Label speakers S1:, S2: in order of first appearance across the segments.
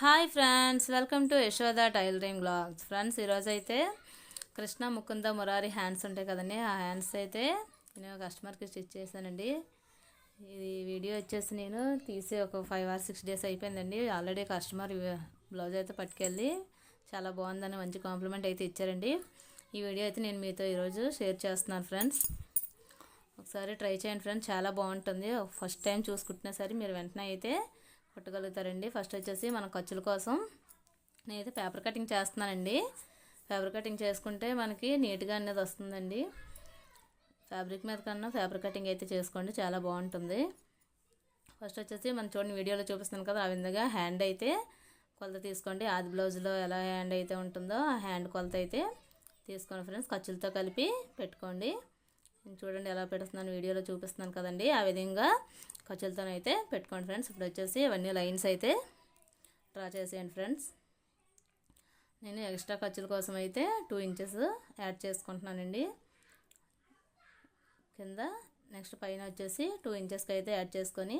S1: Hi friends welcome to Yashoda tailoring blogs friends ఈరోజు అయితే Krishna Mukunda Murari hands ఉంటాయి కదండి. ఆ హ్యాండ్స్ అయితే నేను కస్టమర్కి స్టిచ్ చేశానండి. ఇది వీడియో వచ్చేసి నేను తీసి ఒక ఫైవ్ ఆర్ సిక్స్ డేస్ అయిపోయిందండి. ఆల్రెడీ కస్టమర్ బ్లౌజ్ అయితే పట్టుకెళ్ళి చాలా బాగుందని మంచి కాంప్లిమెంట్ అయితే ఇచ్చారండి. ఈ వీడియో అయితే నేను మీతో ఈరోజు షేర్ చేస్తున్నాను ఫ్రెండ్స్ ఒకసారి ట్రై చేయండి ఫ్రెండ్స్ చాలా బాగుంటుంది. ఫస్ట్ టైం చూసుకుంటున్నా సరే మీరు వెంటనే అయితే కుట్టగలుగుతారండి ఫస్ట్ వచ్చేసి మన ఖర్చుల కోసం నేనైతే పేపర్ కటింగ్ చేస్తున్నానండి. పేపర్ కటింగ్ చేసుకుంటే మనకి నీట్గా అనేది వస్తుందండి. ఫ్యాబ్రిక్ మీద కన్నా పేపర్ కటింగ్ అయితే చేసుకోండి చాలా బాగుంటుంది. ఫస్ట్ వచ్చేసి మనం చూడండి వీడియోలో చూపిస్తున్నాను కదా ఆ విధంగా హ్యాండ్ అయితే కొలత తీసుకోండి. ఆది బ్లౌజ్లో ఎలా హ్యాండ్ అయితే ఉంటుందో ఆ హ్యాండ్ కొలత అయితే తీసుకోండి ఫ్రెండ్స్ ఖర్చులతో కలిపి పెట్టుకోండి. చూడండి ఎలా పెడుతున్నాను వీడియోలో చూపిస్తున్నాను కదండి. ఆ విధంగా ఖర్చులతోనైతే అయితే పెట్టుకోండి ఫ్రెండ్స్. ఇప్పుడు వచ్చేసి ఇవన్నీ లైన్స్ అయితే డ్రా చేసేయండి ఫ్రెండ్స్. నేను ఎక్స్ట్రా ఖర్చుల కోసం అయితే టూ ఇంచెస్ యాడ్ చేసుకుంటున్నానండి. కింద నెక్స్ట్ పైన వచ్చేసి టూ ఇంచెస్కి అయితే యాడ్ చేసుకొని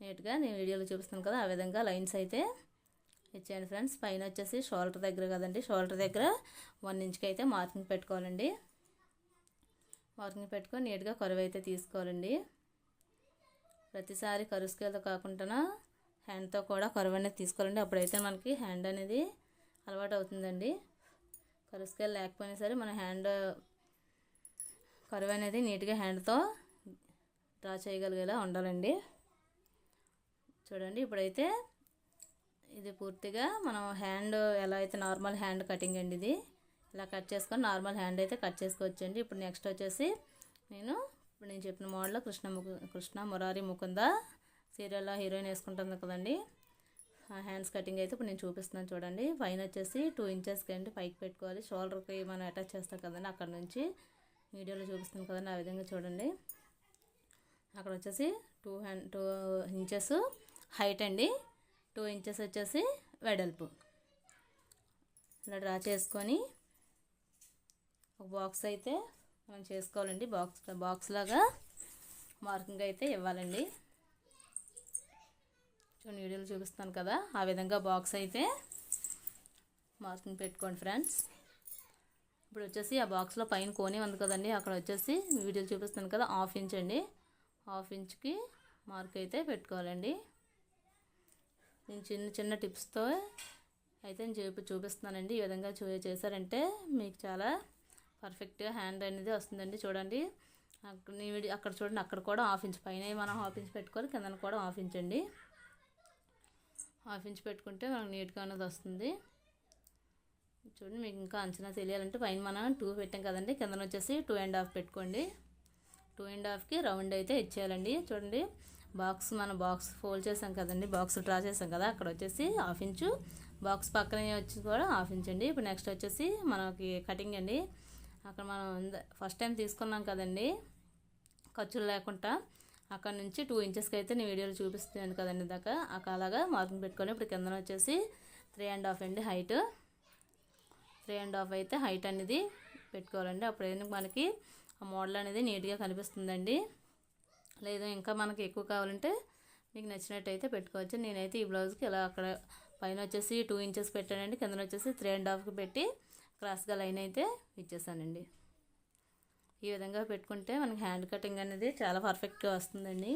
S1: నీట్గా నేను వీడియోలో చూపిస్తాను కదా ఆ విధంగా లైన్స్ అయితే ఇచ్చేయండి ఫ్రెండ్స్. పైన వచ్చేసి షోల్డర్ దగ్గర కదండి షోల్డర్ దగ్గర వన్ ఇంచ్కి అయితే మార్కింగ్ పెట్టుకోవాలండి. మార్కింగ్ పెట్టుకొని నీట్గా కరువు అయితే తీసుకోవాలండి. ప్రతిసారి కరువు స్కేల్తో కాకుండా హ్యాండ్తో కూడా కరువు అనేది తీసుకోవాలండి. అప్పుడైతే మనకి హ్యాండ్ అనేది అలవాటు అవుతుందండి. కరువు స్కేల్ లేకపోయినా సరే మన హ్యాండ్ కరువు అనేది నీట్గా హ్యాండ్తో డ్రా చేయగలిగేలా ఉండాలండి. చూడండి ఇప్పుడైతే ఇది పూర్తిగా మనం హ్యాండ్ ఎలా అయితే నార్మల్ హ్యాండ్ కటింగ్ అండి ఇది ఇలా కట్ చేసుకొని నార్మల్ హ్యాండ్ అయితే కట్ చేసుకోవచ్చండి. ఇప్పుడు నెక్స్ట్ వచ్చేసి నేను ఇప్పుడు నేను చెప్పిన మోడల్ కృష్ణ కృష్ణ మురారి ముకుంద సీరియల్లో హీరోయిన్ వేసుకుంటుంది కదండి. ఆ హ్యాండ్స్ కటింగ్ అయితే ఇప్పుడు నేను చూపిస్తున్నాను చూడండి. పైన వచ్చేసి టూ ఇంచెస్కి అండి పైకి పెట్టుకోవాలి. షోల్డర్కి మనం అటాచ్ చేస్తాం కదండి అక్కడ నుంచి. వీడియోలో చూపిస్తాను కదండి ఆ విధంగా చూడండి. అక్కడ వచ్చేసి two hand two inches height అండి. టూ ఇంచెస్ వచ్చేసి వెడల్పు. ఇలా డ్రా చేసుకొని ఒక బాక్స్ అయితే మనం చేసుకోవాలండి. బాక్స్ బాక్స్ లాగా మార్కింగ్ అయితే ఇవ్వాలండి. చూడండి వీడియోలు చూపిస్తాను కదా. ఆ విధంగా బాక్స్ అయితే మార్కింగ్ పెట్టుకోండి ఫ్రెండ్స్. ఇప్పుడు వచ్చేసి ఆ బాక్స్లో పైన కోనే ఉంది కదండి. అక్కడ వచ్చేసి వీడియోలు చూపిస్తాను కదా హాఫ్ ఇంచ్ అండి. హాఫ్ ఇంచ్కి మార్క్ అయితే పెట్టుకోవాలండి. నేను చిన్న చిన్న టిప్స్తో అయితే నేను చూపి చూపిస్తున్నానండి. ఈ విధంగా చూ చేశారంటే మీకు చాలా పర్ఫెక్ట్గా హ్యాండ్ అనేది వస్తుందండి చూడండి. అక్కడ అక్కడ చూడండి అక్కడ కూడా హాఫ్ ఇంచ్ పైన మనం హాఫ్ ఇంచ్ పెట్టుకోవాలి కింద కూడా హాఫ్ ఇంచ్ అండి. హాఫ్ ఇంచ్ పెట్టుకుంటే మనకు నీట్గా అనేది వస్తుంది. చూడండి మీకు ఇంకా అంచనా తెలియాలంటే పైన మనం టూ పెట్టాం కదండి కిందన వచ్చేసి టూ అండ్ హాఫ్ పెట్టుకోండి. టూ అండ్ హాఫ్కి రౌండ్ అయితే ఇచ్చేయాలండి. చూడండి బాక్స్ మన బాక్స్ ఫోల్డ్ చేసాం కదండి బాక్స్ డ్రా చేసాం కదా అక్కడ వచ్చేసి హాఫ్ ఇంచు. బాక్స్ పక్కనే వచ్చి కూడా హాఫ్ ఇంచ్ అండి. ఇప్పుడు నెక్స్ట్ వచ్చేసి మనకి కటింగ్ అండి. అక్కడ మనం ఫస్ట్ టైం తీసుకున్నాం కదండి. ఖర్చులు లేకుండా అక్కడ నుంచి టూ ఇంచెస్కి అయితే నేను వీడియోలో చూపిస్తున్నాను కదండి దాకా అక్కడ అలాగా మార్కింగ్ పెట్టుకొని ఇప్పుడు కింద వచ్చేసి త్రీ అండ్ హాఫ్ అండి హైట్ త్రీ అండ్ హాఫ్ అయితే హైట్ అనేది పెట్టుకోవాలండి. అప్పుడు మనకి ఆ మోడల్ అనేది నీట్గా కనిపిస్తుందండి. లేదు ఇంకా మనకి ఎక్కువ కావాలంటే మీకు నచ్చినట్టయితే పెట్టుకోవచ్చు. నేనైతే ఈ బ్లౌజ్కి ఇలా అక్కడ పైన వచ్చేసి టూ ఇంచెస్ పెట్టానండి. కింద వచ్చేసి త్రీ అండ్ హాఫ్కి పెట్టి క్రాస్గా లైన్ అయితే ఇచ్చేసానండి. ఈ విధంగా పెట్టుకుంటే మనకి హ్యాండ్ కటింగ్ అనేది చాలా పర్ఫెక్ట్గా వస్తుందండి.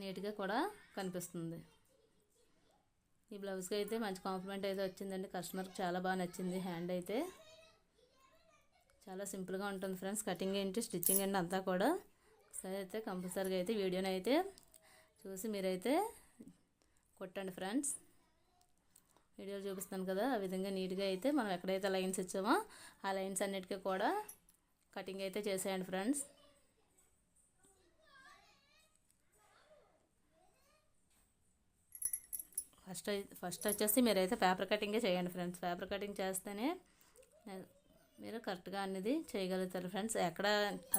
S1: నీట్గా కూడా కనిపిస్తుంది. ఈ బ్లౌజ్కి అయితే మంచి కాంప్లిమెంట్ అయితే వచ్చిందండి. కస్టమర్కి చాలా బాగా నచ్చింది హ్యాండ్ అయితే. చాలా సింపుల్గా ఉంటుంది ఫ్రెండ్స్. కటింగ్ ఏంటి స్టిచ్చింగ్ ఏంటి అంతా కూడా సరే అయితే కంపల్సరీగా అయితే వీడియోని అయితే చూసి మీరైతే కొట్టండి ఫ్రెండ్స్. వీడియోలు చూపిస్తాను కదా ఆ విధంగా నీట్గా అయితే మనం ఎక్కడైతే లైన్స్ ఇచ్చామో ఆ లైన్స్ అన్నిటికీ కూడా కటింగ్ అయితే చేసేయండి ఫ్రెండ్స్. ఫస్ట్ ఫస్ట్ వచ్చేసి మీరైతే పేపర్ కటింగే చేయండి ఫ్రెండ్స్. పేపర్ కటింగ్ చేస్తేనే మీరు కరెక్ట్గా అనేది చేయగలుగుతారు ఫ్రెండ్స్. ఎక్కడ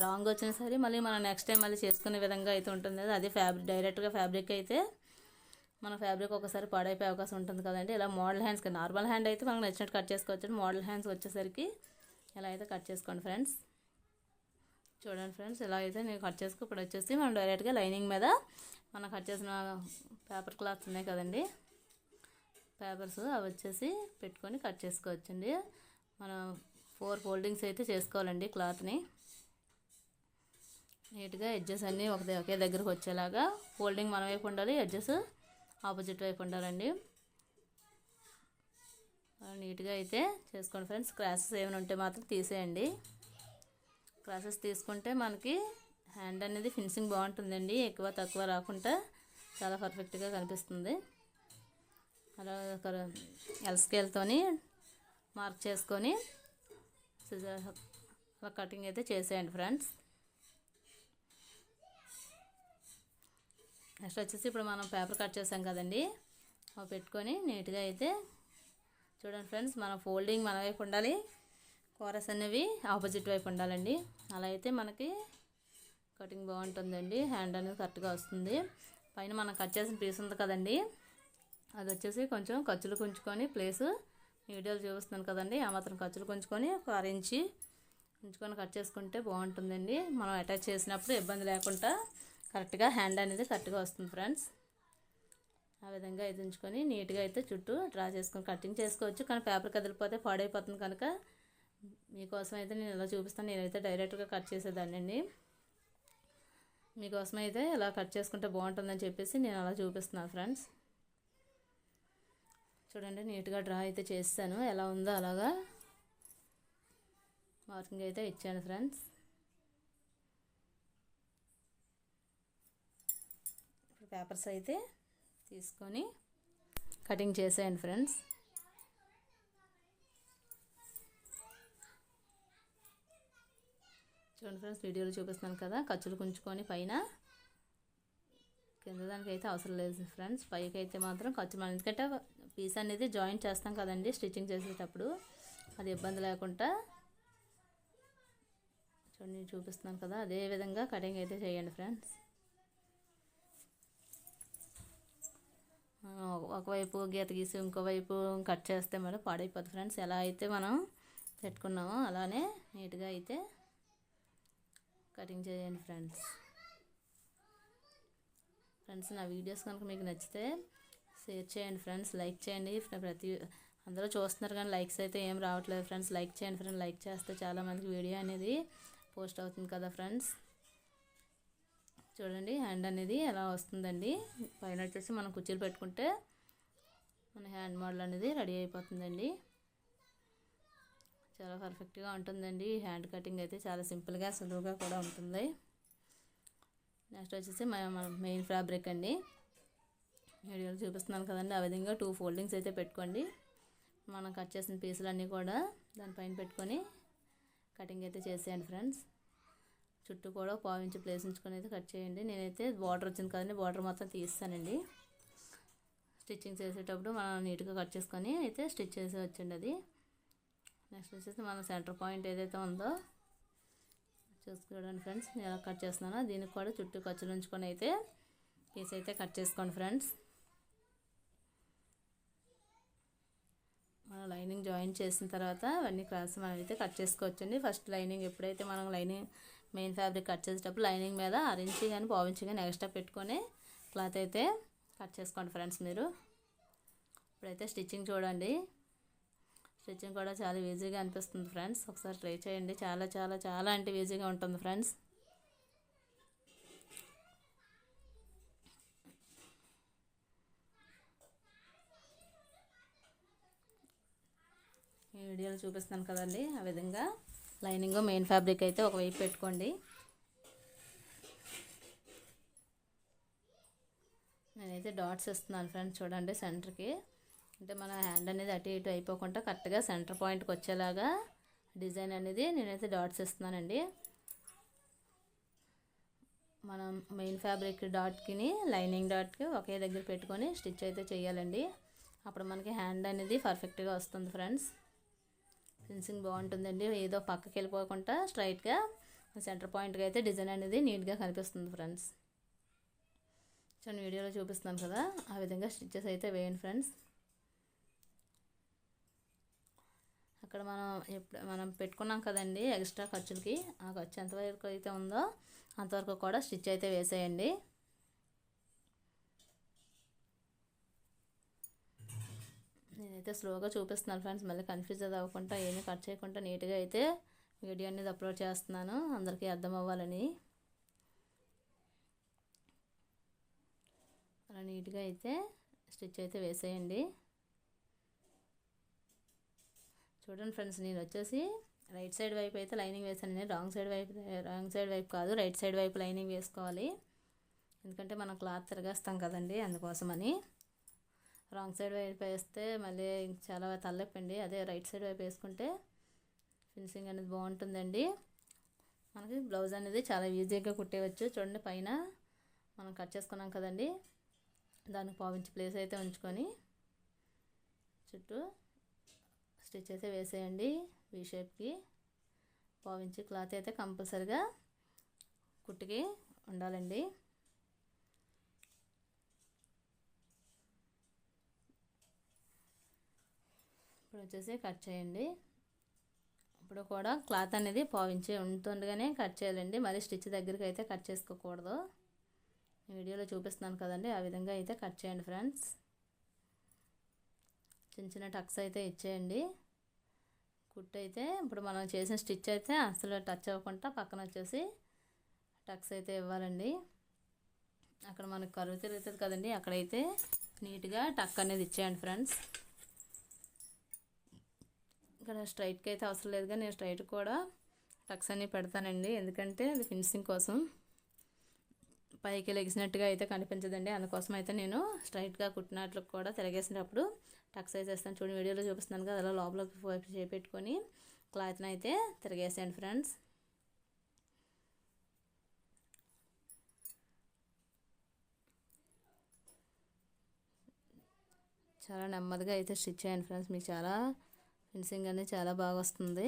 S1: రాంగ్ వచ్చినా సరే మళ్ళీ మనం నెక్స్ట్ టైం మళ్ళీ చేసుకునే విధంగా అయితే ఉంటుంది అదే ఫ్యాబ్రిక్ డైరెక్ట్గా ఫ్యాబ్రిక్ అయితే మన ఫ్యాబ్రిక్ ఒకసారి పాడైపోయే అవకాశం ఉంటుంది కదండి. ఇలా మోడల్ హ్యాండ్స్కి నార్మల్ హ్యాండ్ అయితే మనకు నచ్చినట్టు కట్ చేసుకోవచ్చు మోడల్ హ్యాండ్స్ వచ్చేసరికి ఇలా అయితే కట్ చేసుకోండి ఫ్రెండ్స్ చూడండి ఫ్రెండ్స్ ఇలా అయితే నేను కట్ చేసుకో ఇప్పుడు వచ్చేసి మనం డైరెక్ట్గా లైనింగ్ మీద మనం కట్ చేసిన పేపర్ క్లాత్స్ ఉన్నాయి కదండి. పేపర్స్ అవి వచ్చేసి పెట్టుకొని కట్ చేసుకోవచ్చండి. మనం ఫోర్ ఫోల్డింగ్స్ అయితే చేసుకోవాలండి క్లాత్ని నీట్గా ఎడ్జెస్ అన్నీ ఒక ఒకే దగ్గరకు వచ్చేలాగా ఫోల్డింగ్ మన వైపు ఉండాలి ఎడ్జెస్ ఆపోజిట్ వైపు ఉండాలండి. నీట్గా అయితే చేసుకోండి ఫ్రెండ్స్. క్రాసెస్ ఏమైనా ఉంటే మాత్రం తీసేయండి. క్రాసెస్ తీసుకుంటే మనకి హ్యాండ్ అనేది ఫినిషింగ్ బాగుంటుందండి. ఎక్కువ తక్కువ రాకుండా చాలా పర్ఫెక్ట్గా కనిపిస్తుంది. అలా ఒక ఎల్స్కేల్తోని మార్క్ చేసుకొని అలా కటింగ్ అయితే చేసేయండి ఫ్రెండ్స్. నెక్స్ట్ వచ్చేసి ఇప్పుడు మనం పేపర్ కట్ చేసాం కదండి. అవి పెట్టుకొని నీట్గా అయితే చూడండి ఫ్రెండ్స్ మన ఫోల్డింగ్ మన వైపు ఉండాలి. కోరస్ అనేవి ఆపోజిట్ వైపు ఉండాలండి. అలా అయితే మనకి కటింగ్ బాగుంటుందండి. హ్యాండ్ అనేది కరెక్ట్గా వస్తుంది. పైన మనం కట్ చేసిన పీస్ ఉంది కదండి. అది వచ్చేసి కొంచెం ఖర్చులు కుంచుకొని ప్లేస్ వీడియోలు చూపిస్తున్నాను కదండి. ఆ మాత్రం ఖర్చులు కొంచుకొని ఒక అరించి ఉంచుకొని కట్ చేసుకుంటే బాగుంటుందండి. మనం అటాచ్ చేసినప్పుడు ఇబ్బంది లేకుండా కరెక్ట్గా హ్యాండ్ అనేది కరెక్ట్గా వస్తుంది ఫ్రెండ్స్. ఆ విధంగా ఇది ఉంచుకొని నీట్గా అయితే చుట్టూ డ్రా చేసుకొని కటింగ్ చేసుకోవచ్చు. కానీ పేపర్ కదిలిపోతే పాడైపోతుంది కనుక మీకోసం అయితే నేను ఇలా చూపిస్తాను. నేనైతే డైరెక్ట్గా కట్ చేసేదాన్ని అండి. మీకోసం అయితే ఇలా కట్ చేసుకుంటే బాగుంటుందని చెప్పేసి నేను అలా చూపిస్తున్నాను ఫ్రెండ్స్. చూడండి నీట్గా డ్రా అయితే చేస్తాను. ఎలా ఉందో అలాగా మార్కింగ్ అయితే ఇచ్చాను ఫ్రెండ్స్. పేపర్స్ అయితే తీసుకొని కటింగ్ చేసేయండి ఫ్రెండ్స్. చూడండి ఫ్రెండ్స్ వీడియోలో చూపిస్తున్నాను కదా ఖర్చులు కుంచుకొని పైన. కింద దానికి అయితే అవసరం లేదు ఫ్రెండ్స్ పైకి అయితే మాత్రం ఖర్చు మనం ఎందుకంటే పీస్ అనేది జాయింట్ చేస్తాం కదండి స్టిచ్చింగ్ చేసేటప్పుడు. అది ఇబ్బంది లేకుండా. చూడండి చూపిస్తున్నాను కదా అదే విధంగా కటింగ్ అయితే చేయండి ఫ్రెండ్స్. ఒకవైపు గీత గీసి ఇంకోవైపు కట్ చేస్తే మరి పాడైపోతుంది ఫ్రెండ్స్. ఎలా అయితే మనం పెట్టుకున్నామో అలానే నీట్గా అయితే కటింగ్ చేయండి ఫ్రెండ్స్. ఫ్రెండ్స్ నా వీడియోస్ కనుక మీకు నచ్చితే షేర్ చేయండి ఫ్రెండ్స్. లైక్ చేయండి. ప్రతి అందరూ చూస్తున్నారు కానీ లైక్స్ అయితే ఏం రావట్లేదు ఫ్రెండ్స్. లైక్ చేయండి ఫ్రెండ్స్. లైక్ చేస్తే చాలామందికి వీడియో అనేది పోస్ట్ అవుతుంది కదా ఫ్రెండ్స్. చూడండి హ్యాండ్ అనేది ఎలా వస్తుందండి. పైన వచ్చేసి మనం కుర్చీలు పెట్టుకుంటే మన హ్యాండ్ మోడల్ అనేది రెడీ అయిపోతుందండి. చాలా పర్ఫెక్ట్గా ఉంటుందండి. హ్యాండ్ కటింగ్ అయితే చాలా సింపుల్గా సులువుగా కూడా ఉంటుంది. నెక్స్ట్ వచ్చేసి మన మెయిన్ ఫ్యాబ్రిక్ అండి. వీడియోలో చూపిస్తున్నాను కదండి. ఆ విధంగా టూ ఫోల్డింగ్స్ అయితే పెట్టుకోండి. మనం కట్ చేసిన పీసులన్నీ కూడా దానిపైన పెట్టుకొని కటింగ్ అయితే చేసేయండి ఫ్రెండ్స్ చుట్టూ కూడా పావించి ప్లేస్ ఉంచుకొని అయితే కట్ చేయండి. నేనైతే బార్డర్ వచ్చింది కదండి బార్డర్ మొత్తం తీస్తానండి. స్టిచ్చింగ్ చేసేటప్పుడు మనం నీట్గా కట్ చేసుకొని అయితే స్టిచ్ చేసి వచ్చండి అది. నెక్స్ట్ వచ్చేసి మన సెంటర్ పాయింట్ ఏదైతే ఉందో చూసుకోండి ఫ్రెండ్స్ నేను ఎలా కట్ చేస్తున్నానో దీనికి కూడా చుట్టూ ఖర్చులు ఉంచుకొని అయితే పీస్ అయితే కట్ చేసుకోండి ఫ్రెండ్స్ మనం లైనింగ్ జాయిన్ చేసిన తర్వాత అవన్నీ క్రాస్ మనం అయితే కట్ చేసుకోవచ్చండి. ఫస్ట్ లైనింగ్ ఎప్పుడైతే మనం లైనింగ్ మెయిన్ ఫ్యాబ్రిక్ కట్ చేసేటప్పుడు లైనింగ్ మీద అరించి కానీ పావించి కానీ ఎక్స్ట్రా పెట్టుకొని క్లాత్ అయితే కట్ చేసుకోండి ఫ్రెండ్స్ మీరు. ఇప్పుడైతే స్టిచ్చింగ్ చూడండి. స్టిచ్చింగ్ కూడా చాలా ఈజీగా అనిపిస్తుంది ఫ్రెండ్స్. ఒకసారి ట్రై చేయండి. చాలా చాలా చాలా అంటే ఈజీగా ఉంటుంది ఫ్రెండ్స్. ఈ వీడియోలో చూపిస్తాను కదండి ఆ విధంగా. లైనింగ్ మెయిన్ ఫ్యాబ్రిక్ అయితే ఒకవైపు పెట్టుకోండి. నేనైతే డాట్స్ ఇస్తున్నాను ఫ్రెండ్స్ చూడండి సెంటర్కి. అంటే మన హ్యాండ్ అనేది అటు ఇటు అయిపోకుండా కరెక్ట్గా సెంటర్ పాయింట్కి వచ్చేలాగా డిజైన్ అనేది నేనైతే డాట్స్ ఇస్తున్నానండి మనం మెయిన్ ఫ్యాబ్రిక్ డాట్కిని లైనింగ్ డాట్కి ఒకే దగ్గర పెట్టుకొని స్టిచ్ అయితే చేయాలండి. అప్పుడు మనకి హ్యాండ్ అనేది పర్ఫెక్ట్గా వస్తుంది ఫ్రెండ్స్. ఫెన్సింగ్ బాగుంటుందండి. ఏదో పక్కకి వెళ్ళిపోకుండా స్ట్రైట్గా సెంటర్ పాయింట్గా అయితే డిజైన్ అనేది నీట్గా కనిపిస్తుంది ఫ్రెండ్స్. చూడండి వీడియోలో చూపిస్తున్నాను కదా ఆ విధంగా స్టిచ్చెస్ అయితే వేయండి ఫ్రెండ్స్. అక్కడ మనం ఎప్పుడు మనం పెట్టుకున్నాం కదండి ఎక్స్ట్రా ఖర్చులకి ఆ ఖర్చు ఎంతవరకు అయితే ఉందో అంతవరకు కూడా స్టిచ్ అయితే వేసేయండి. అయితే స్లోగా చూపిస్తున్నాను ఫ్రెండ్స్. మళ్ళీ కన్ఫ్యూజ్ అది అవ్వకుండా ఏమీ కట్ చేయకుండా నీట్గా అయితే వీడియో అనేది అప్లోడ్ చేస్తున్నాను. అందరికీ అర్థం అవ్వాలని. అలా నీట్గా అయితే స్టిచ్ అయితే వేసేయండి. చూడండి ఫ్రెండ్స్ నేను వచ్చేసి రైట్ సైడ్ వైపు అయితే లైనింగ్ వేసాను. నేను రాంగ్ సైడ్ వైపు రాంగ్ సైడ్ వైపు కాదు రైట్ సైడ్ వైపు లైనింగ్ వేసుకోవాలి. ఎందుకంటే మనం క్లాత్ తిరగేస్తాం కదండి అందుకోసమని. రాంగ్ సైడ్ వైపు వేస్తే మళ్ళీ చాలా తల్లెప్పండి అదే రైట్ సైడ్ వైపు వేసుకుంటే ఫినిషింగ్ అనేది బాగుంటుందండి. మనకి బ్లౌజ్ అనేది చాలా ఈజీగా కుట్టేయచ్చు. చూడండి పైన మనం కట్ చేసుకున్నాం కదండి. దానికి పావించి ప్లేస్ అయితే ఉంచుకొని చుట్టూ స్టిచ్ అయితే వేసేయండి వీ షేప్కి పావించి క్లాత్ అయితే కంపల్సరిగా కుట్టుకి ఉండాలండి. ఇప్పుడు వచ్చేసి కట్ చేయండి. ఇప్పుడు కూడా క్లాత్ అనేది పావించి ఉంటుండగానే కట్ చేయాలండి. మళ్ళీ స్టిచ్ దగ్గరికి అయితే కట్ చేసుకోకూడదు. వీడియోలో చూపిస్తున్నాను కదండి. ఆ విధంగా అయితే కట్ చేయండి ఫ్రెండ్స్. చిన్న చిన్న టక్స్ అయితే ఇచ్చేయండి. కుట్ అయితే ఇప్పుడు మనం చేసిన స్టిచ్ అయితే అసలు టచ్ అవ్వకుండా పక్కన వచ్చేసి టక్స్ అయితే ఇవ్వాలండి. అక్కడ మనకు కరువు తిరుగుతుంది కదండి. అక్కడైతే నీట్గా టక్ అనేది ఇచ్చేయండి ఫ్రెండ్స్. ఇక్కడ స్ట్రైట్కి అయితే అవసరం లేదు కానీ నేను స్ట్రైట్ కూడా టక్స్ అన్ని పెడతానండి. ఎందుకంటే అది ఫినిషింగ్ కోసం. పైకి లెగిసినట్టుగా అయితే కనిపించదండి. అందుకోసం అయితే నేను స్ట్రైట్గా కుట్టినట్లు కూడా తిరగేసినప్పుడు టక్స్ అయితే చూడండి వీడియోలో చూపిస్తున్నాను కదా అలా లోపలికి చేపెట్టుకొని క్లాత్ని అయితే తిరగేసాను ఫ్రెండ్స్. చాలా నెమ్మదిగా అయితే స్టిచ్ చేయండి ఫ్రెండ్స్. మీకు చాలా ఫినిషింగ్ అనేది చాలా బాగా వస్తుంది.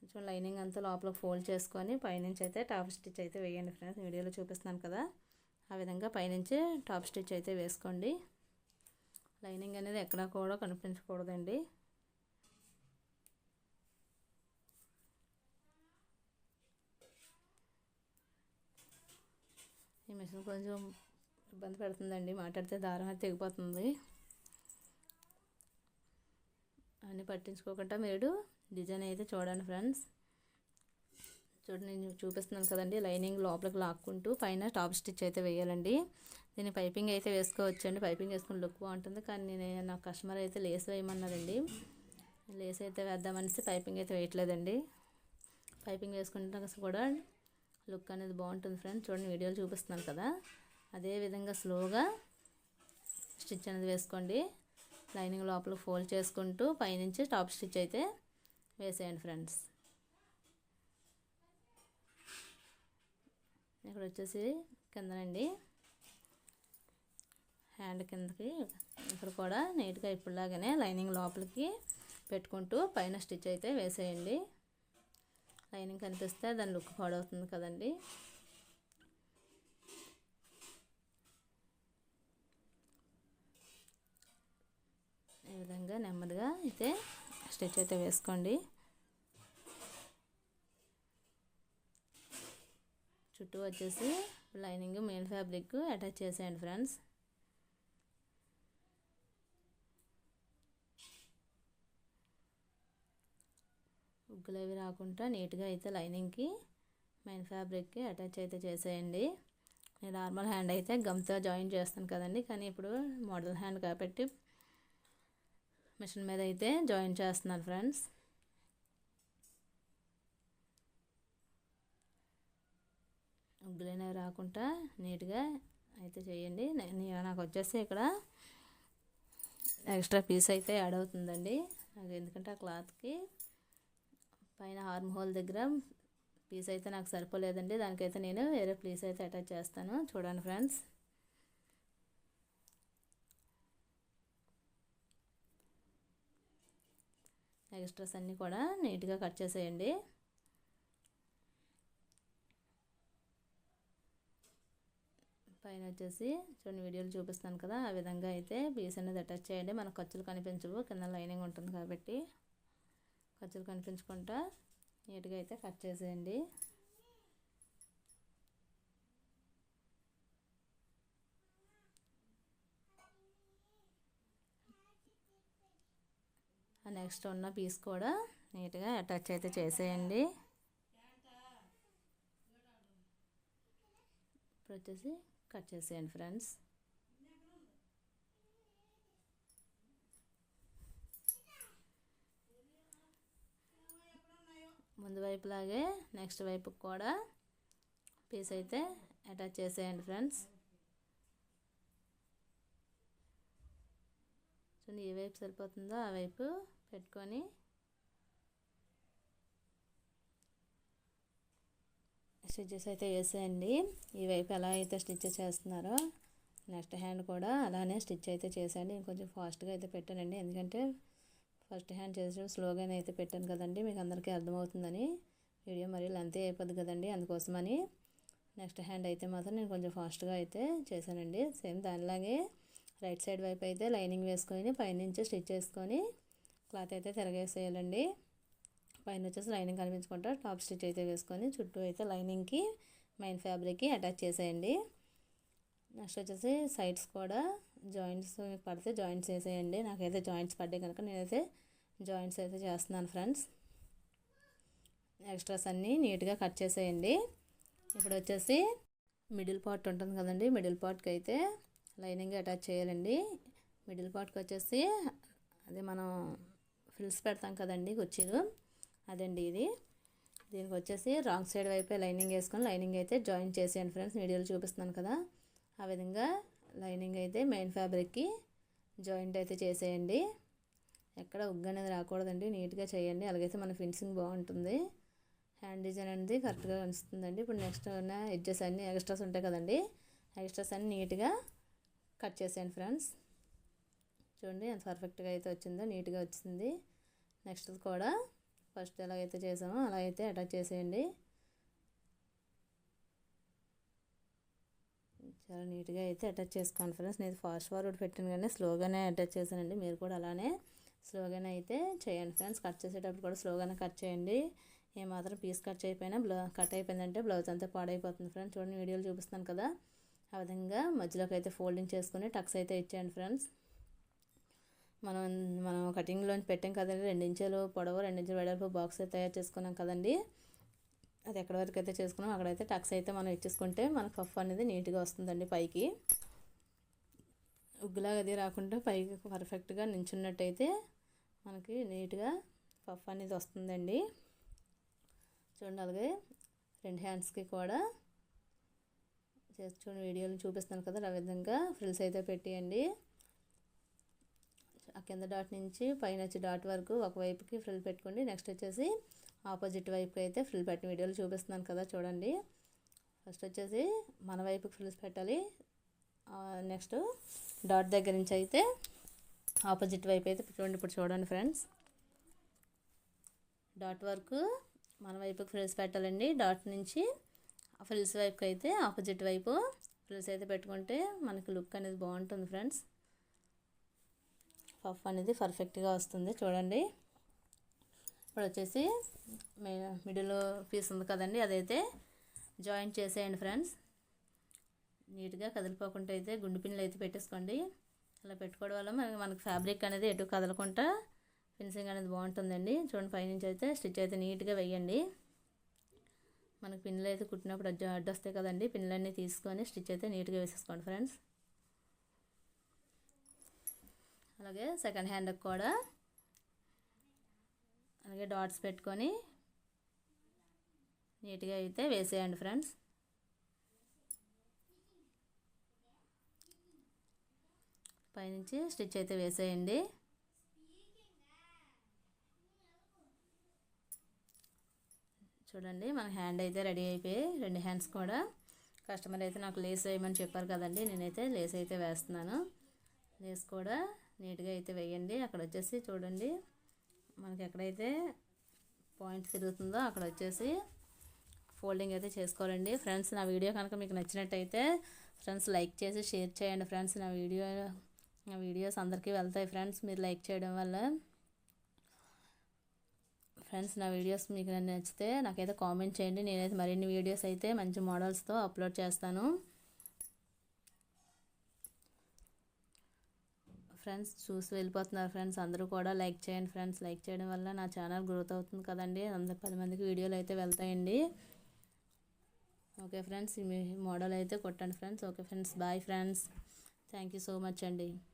S1: కొంచెం లైనింగ్ అంతా లోపల ఫోల్డ్ చేసుకొని పైనుంచి అయితే టాప్ స్టిచ్ అయితే వేయండి ఫ్రెండ్స్. వీడియోలో చూపిస్తున్నాను కదా. ఆ విధంగా పైనుంచి టాప్ స్టిచ్ అయితే వేసుకోండి. లైనింగ్ అనేది ఎక్కడా కూడా కనిపించకూడదండి. ఈ మిషన్ కొంచెం ఇబ్బంది పెడుతుందండి. మాట్లాడితే దారం అయితే తెగిపోతుంది. అన్నీ పట్టించుకోకుండా మీరు డిజైన్ అయితే చూడండి ఫ్రెండ్స్. చూడండి నేను చూపిస్తున్నాను కదండి లైనింగ్ లోపలికి లాక్కుంటూ పైన టాప్ స్టిచ్ అయితే వేయాలండి. దీన్ని పైపింగ్ అయితే వేసుకోవచ్చండి. పైపింగ్ వేసుకుని లుక్ బాగుంటుంది కానీ నేను నా కస్టమర్ అయితే లేస్ వేయమన్నారండి. లేస్ అయితే వేద్దామనేసి పైపింగ్ అయితే వేయట్లేదండి. పైపింగ్ వేసుకుంటే కూడా లుక్ అనేది బాగుంటుంది ఫ్రెండ్స్. చూడండి వీడియోలు చూపిస్తున్నాను కదా. అదే విధంగా స్లోగా స్టిచ్ అనేది వేసుకోండి. లైనింగ్ లోపల ఫోల్డ్ చేసుకుంటూ పైనుంచి టాప్ స్టిచ్ అయితే వేసేయండి ఫ్రెండ్స్. ఇక్కడ వచ్చేసి కిందనండి. హ్యాండ్ కిందకి ఇక్కడ కూడా నీట్గా ఇప్పుడులాగానే లైనింగ్ లోపలికి పెట్టుకుంటూ పైన స్టిచ్ అయితే వేసేయండి. లైనింగ్ కనిపిస్తే దాని లుక్ పాడవుతుంది కదండి. విధంగా నెమ్మదిగా అయితే స్టిచ్ అయితే వేసుకోండి. చుట్టూ వచ్చేసి లైనింగ్ మెయిన్ ఫ్యాబ్రిక్ అటాచ్ చేసేయండి ఫ్రెండ్స్. ఉగ్గులు అవి రాకుండా నీట్గా అయితే లైనింగ్కి మెయిన్ ఫ్యాబ్రిక్కి అటాచ్ అయితే చేసేయండి. నేను నార్మల్ హ్యాండ్ అయితే గమ్తో జాయిన్ చేస్తాను కదండి కానీ ఇప్పుడు మోడల్ హ్యాండ్ కాబట్టి మిషన్ మీద అయితే జాయిన్ చేస్తున్నాను ఫ్రెండ్స్. ఉగ్గులైనవి రాకుండా నీట్గా అయితే చేయండి. నాకు వచ్చేసి ఇక్కడ ఎక్స్ట్రా పీస్ అయితే యాడ్ అవుతుందండి. నాకు ఎందుకంటే ఆ క్లాత్కి పైన హార్మ్ హోల్ దగ్గర పీస్ అయితే నాకు సరిపోలేదండి. దానికైతే నేను వేరే పీస్ అయితే అటాచ్ చేస్తాను. చూడండి ఫ్రెండ్స్. ఎక్స్ట్రాస్ అన్నీ కూడా నీట్గా కట్ చేసేయండి. పైన వచ్చేసి చూడండి వీడియోలు చూపిస్తాను కదా ఆ విధంగా అయితే పీస్ అనేది అటాచ్ చేయండి. మనకు ఖర్చులు కనిపించవు కింద లైనింగ్ ఉంటుంది కాబట్టి ఖర్చులు కనిపించకుండా నీట్గా అయితే కట్ చేసేయండి ఆ నెక్స్ట్ ఉన్న పీస్ కూడా నీట్గా అటాచ్ అయితే చేసేయండి. ఇప్పుడు వచ్చేసి కట్ చేసేయండి ఫ్రెండ్స్. ముందు వైపులాగే నెక్స్ట్ వైపుకి కూడా పీస్ అయితే అటాచ్ చేసేయండి ఫ్రెండ్స్. చూడండి ఏ వైపు సరిపోతుందో ఆ వైపు పెట్టుకొని స్టిచ్చెస్ అయితే వేసేయండి. ఈ వైపు ఎలా అయితే స్టిచ్ చేస్తున్నారో నెక్స్ట్ హ్యాండ్ కూడా అలానే స్టిచ్ అయితే చేసేయండి. ఇంకొంచెం ఫాస్ట్గా అయితే పెట్టానండి. ఎందుకంటే ఫస్ట్ హ్యాండ్ చేసి స్లోగానే అయితే పెట్టాను కదండి. మీకు అందరికీ అర్థమవుతుందని. వీడియో మరీ లెంత్ అయిపోద్ది కదండి. అందుకోసమని నెక్స్ట్ హ్యాండ్ అయితే మాత్రం నేను కొంచెం ఫాస్ట్గా అయితే చేశానండి. సేమ్ దానిలాగే రైట్ సైడ్ వైపు అయితే లైనింగ్ వేసుకొని పైనుంచి స్టిచ్ చేసుకొని క్లాత్ అయితే తిరగేసేయాలండి. పైన వచ్చేసి లైనింగ్ కనిపించుకుంటా టాప్ స్టిచ్ అయితే వేసుకొని చుట్టూ అయితే లైనింగ్కి మెయిన్ ఫ్యాబ్రిక్కి అటాచ్ చేసేయండి. నెక్స్ట్ వచ్చేసి సైడ్స్ కూడా జాయింట్స్ పడితే జాయింట్స్ వేసేయండి. నాకైతే జాయింట్స్ పడ్డాయి కనుక నేనైతే జాయింట్స్ అయితే చేస్తున్నాను ఫ్రెండ్స్. ఎక్స్ట్రాస్ అన్నీ నీట్గా కట్ చేసేయండి. ఇప్పుడు వచ్చేసి మిడిల్ పార్ట్ ఉంటుంది కదండి మిడిల్ పార్ట్కి అయితే లైనింగ్ అటాచ్ చేయాలండి. మిడిల్ పార్ట్కి వచ్చేసి అదే మనం ఫ్రిల్స్ పెడతాం కదండి కుర్చీలు. అదండి ఇది. దీనికి వచ్చేసి రాంగ్ సైడ్ వైపే లైనింగ్ వేసుకొని లైనింగ్ అయితే జాయిన్ చేసేయండి ఫ్రెండ్స్. వీడియోలో చూపిస్తున్నాను కదా. ఆ విధంగా లైనింగ్ అయితే మెయిన్ ఫ్యాబ్రిక్కి జాయింట్ అయితే చేసేయండి. ఎక్కడ ఉగ్గు అనేది రాకూడదండి. నీట్గా చేయండి. అలాగైతే మన ఫినిషింగ్ బాగుంటుంది. హ్యాండ్ డిజైన్ అనేది కరెక్ట్గా కనిపిస్తుందండి. ఇప్పుడు నెక్స్ట్ ఉన్న ఎడ్జెస్ అన్నీ ఎక్స్ట్రాస్ ఉంటాయి కదండి. ఎక్స్ట్రాస్ అన్నీ నీట్గా కట్ చేసేయండి ఫ్రెండ్స్. చూడండి ఎంత పర్ఫెక్ట్గా అయితే వచ్చిందో నీట్గా వచ్చింది. నెక్స్ట్ కూడా ఫస్ట్ ఎలాగైతే చేసామో అలా అయితే అటాచ్ చేసేయండి. చాలా నీట్గా అయితే అటాచ్ చేసుకోండి ఫ్రెండ్స్ నేను ఫాస్ట్ ఫార్వర్డ్ పెట్టాను కానీ స్లోగానే అటాచ్ చేశానండి. మీరు కూడా అలానే స్లోగానే అయితే చేయండి ఫ్రెండ్స్ కట్ చేసేటప్పుడు కూడా స్లోగానే కట్ చేయండి. ఏమాత్రం పీస్ కట్ అయిపోయినా బ్లౌ కట్ అయిపోయిందంటే బ్లౌజ్ అంతా పాడైపోతుంది ఫ్రెండ్స్ చూడండి వీడియోలు చూపిస్తాను కదా. ఆ విధంగా మధ్యలోకి అయితే ఫోల్డింగ్ చేసుకుని టక్స్ అయితే ఇచ్చేయండి ఫ్రెండ్స్ మనం మనం కటింగ్లోంచి పెట్టాం కదండి. రెండించెలు పొడవు రెండించెలు వెడల్పు బాక్స్ తయారు చేసుకున్నాం కదండి. అది ఎక్కడి వరకు అయితే చేసుకున్నాం అక్కడైతే టక్స్ అయితే మనం ఇచ్చేసుకుంటే మనకు పఫ్ అనేది నీట్గా వస్తుందండి పైకి. ఉగ్గులాగా అది రాకుండా పైకి పర్ఫెక్ట్గా నించున్నట్టయితే మనకి నీట్గా పఫ్ అనేది వస్తుందండి. చూడండి అలాగే రెండు హ్యాండ్స్కి కూడా చేసి చూడండి వీడియోలు చూపిస్తాను కదా ఆ విధంగా ఫ్రిల్స్ అయితే పెట్టేయండి. ఆ కింద డాట్ నుంచి పైన వచ్చి డాట్ వరకు ఒకవైపుకి ఫ్రిల్ పెట్టుకోండి. నెక్స్ట్ వచ్చేసి ఆపోజిట్ వైపుకి అయితే ఫ్రిల్ పెట్టిన వీడియోలు చూపిస్తున్నాను కదా చూడండి. ఫస్ట్ వచ్చేసి మన వైపుకి ఫ్రిల్స్ పెట్టాలి. నెక్స్ట్ డాట్ దగ్గర నుంచి అయితే ఆపోజిట్ వైపు అయితే చూడండి ఇప్పుడు చూడండి ఫ్రెండ్స్ డాట్ వరకు మన వైపుకి ఫ్రిల్స్ పెట్టాలండి. డాట్ నుంచి ఫ్రిల్స్ వైపుకి అయితే ఆపోజిట్ వైపు ఫ్రిల్స్ అయితే పెట్టుకుంటే మనకి లుక్ అనేది బాగుంటుంది ఫ్రెండ్స్ పఫ్ అనేది పర్ఫెక్ట్గా వస్తుంది. చూడండి. ఇప్పుడు వచ్చేసి మిడిల్ పీస్ ఉంది కదండి. అదైతే జాయింట్ చేసేయండి ఫ్రెండ్స్. నీట్గా కదిలిపోకుండా అయితే గుండు పిన్నులు అయితే పెట్టేసుకోండి. అలా పెట్టుకోవడం వల్ల మనకి ఫ్యాబ్రిక్ అనేది ఎటు కదలకుండా ఫినిషింగ్ అనేది బాగుంటుందండి. చూడండి పైనుంచి అయితే స్టిచ్ అయితే నీట్గా వేయండి. మనకు పిన్నులు అయితే కుట్టినప్పుడు అడ్డు అడ్డు వస్తాయి కదండి. పిన్నులన్నీ తీసుకొని స్టిచ్ అయితే నీట్గా వేసేసుకోండి ఫ్రెండ్స్. అలాగే సెకండ్ హ్యాండ్కి కూడా. అలాగే డాట్స్ పెట్టుకొని నీట్గా అయితే వేసేయండి ఫ్రెండ్స్ పైనుంచి స్టిచ్ అయితే వేసేయండి. చూడండి మన హ్యాండ్ అయితే రెడీ అయిపోయి రెండు హ్యాండ్స్ కూడా. కస్టమర్ అయితే నాకు లేస్ వేయమని చెప్పారు కదండి నేనైతే లేస్ అయితే వేస్తున్నాను. లేస్ కూడా నీట్గా అయితే వేయండి. అక్కడ వచ్చేసి చూడండి. మనకి ఎక్కడైతే పాయింట్ తిరుగుతుందో అక్కడ వచ్చేసి ఫోల్డింగ్ అయితే చేసుకోవాలండి. ఫ్రెండ్స్ నా వీడియో కనుక మీకు నచ్చినట్టయితే ఫ్రెండ్స్ లైక్ చేసి షేర్ చేయండి ఫ్రెండ్స్. నా వీడియో నా వీడియోస్ అందరికీ వెళ్తాయి ఫ్రెండ్స్. మీరు లైక్ చేయడం వల్ల ఫ్రెండ్స్ నా వీడియోస్ మీకు నచ్చితే నాకైతే కామెంట్ చేయండి. నేనైతే మరిన్ని వీడియోస్ అయితే మంచి మోడల్స్తో అప్లోడ్ చేస్తాను. ఫ్రెండ్స్ చూసి వెళ్ళిపోతున్నారు ఫ్రెండ్స్. అందరూ కూడా లైక్ చేయండి ఫ్రెండ్స్. లైక్ చేయడం వల్ల నా ఛానల్ గ్రోత్ అవుతుంది కదండి. అందరు పది మందికి వీడియోలు అయితే వెళ్తాయండి. ఓకే ఫ్రెండ్స్ మీ మోడల్ అయితే కొట్టండి friends. Okay friends bye friends. Thank you so much అండి.